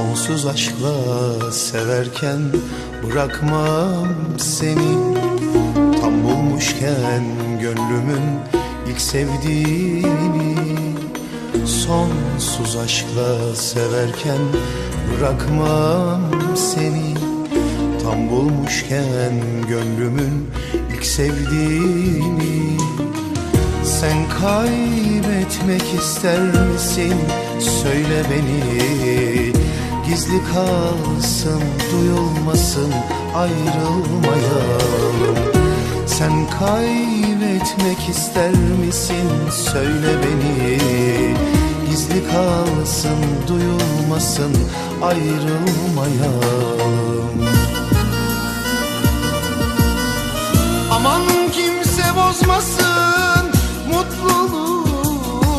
Sonsuz aşkla severken bırakmam seni. Tam bulmuşken gönlümün ilk sevdiğini. Sonsuz aşkla severken bırakmam seni. Tam bulmuşken gönlümün ilk sevdiğini. Sen kaybetmek ister misin? Söyle beni Gizli kalsın, duyulmasın, ayrılmayalım. Sen kaybetmek ister misin? Söyle beni. Gizli kalsın, duyulmasın, ayrılmayalım